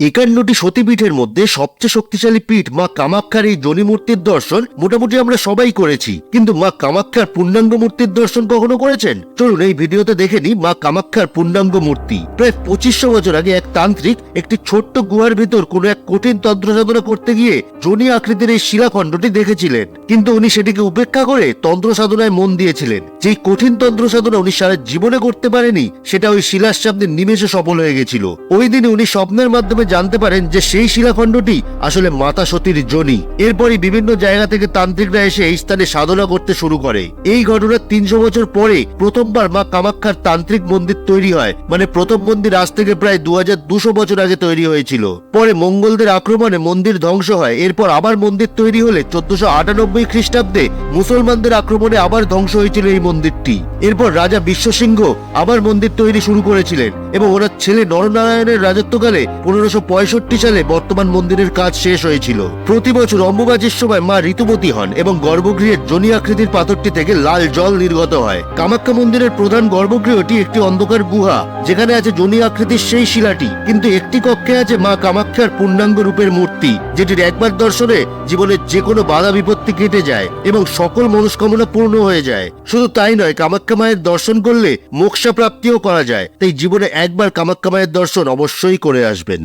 একান্নটি সতীপীঠের মধ্যে সবচেয়ে শক্তিশালী পীঠ মা কামাক্ষার এই জনি মূর্তির দর্শন মোটামুটি আমরা সবাই করেছি। কিন্তু মা কামাক্ষার পূর্ণাঙ্গ মূর্তির দর্শন কখনো করেছেন? চলুন, এই ভিডিওতে দেখে নিই মা কামাক্ষার পূর্ণাঙ্গ মূর্তি। প্রায় পঁচিশশো বছর আগে এক তান্ত্রিক একটি ছোট্ট গুহার ভিতর কোনো এক কঠিন তন্ত্র সাধনা করতে গিয়ে জনি আকৃতির এই শিলাখণ্ডটি দেখেছিলেন। কিন্তু উনি সেটিকে উপেক্ষা করে তন্ত্র সাধনায় মন দিয়েছিলেন। যেই কঠিন তন্ত্র সাধনা উনি সারা জীবনে করতে পারেনি, সেটা ওই শিলার সামনে নিমেষে সফল হয়ে গেছিল। ওই দিনে উনি স্বপ্নের মাধ্যমে জানতে পারেন যে সেই শিলাখণ্ডটি আসলে মাতা সতীর জনি। এরপরই বিভিন্ন জায়গা থেকে তান্ত্রিকরা এসে এই স্থানে সাধনা করতে শুরু করে। এই ঘটনার তিনশো বছর পরে প্রথমবার মা কামাক্ষার তান্ত্রিক মন্দির তৈরি হয়। মানে প্রথম মন্দির আজ থেকে প্রায় দু বছর আগে তৈরি হয়েছিল। পরে মঙ্গলদের আক্রমণে মন্দির ধ্বংস হয়। এরপর আবার মন্দির তৈরি হলে চোদ্দশো আটানব্বই খ্রিস্টাব্দে মুসলমানদের আক্রমণে আবার ধ্বংস হয়েছিল এই মন্দিরটি। এরপর রাজা বিশ্বসিংহ আবার মন্দির তৈরি শুরু করেছিলেন এবং ওনার ছেলে নরনারায়ণের রাজত্বকালে পনেরোশো পঁয়ষট্টি সালে বর্তমান মন্দিরের কাজ শেষ হয়েছিল। প্রতি বছর অম্বুবাচীর সময় মা ঋতুবতী হন এবং গর্ভগৃহের জনি আকৃতির পাথরটি থেকে লাল জল নির্গত হয়। কামাখ্যা মন্দিরের প্রধান গর্ভগৃহটি একটি অন্ধকার গুহা, যেখানে আছে জনি আকৃতির সেই শিলাটি, কিন্তু একটি কক্ষে আছে মা কামাক্ষার পূর্ণাঙ্গ রূপের মূর্তি, যেটির একবার দর্শনে জীবনের যে কোনো বাধা বিপত্তি কেটে যায় এবং সকল মনস্কামনা পূর্ণ হয়ে যায়। শুধু তাই নয়, কামাখ্যা মায়ের দর্শন করলে মোক্ষা প্রাপ্তিও করা যায়। তাই জীবনে একবার কামাখ্যা মায়ের দর্শন অবশ্যই করে আসবেন।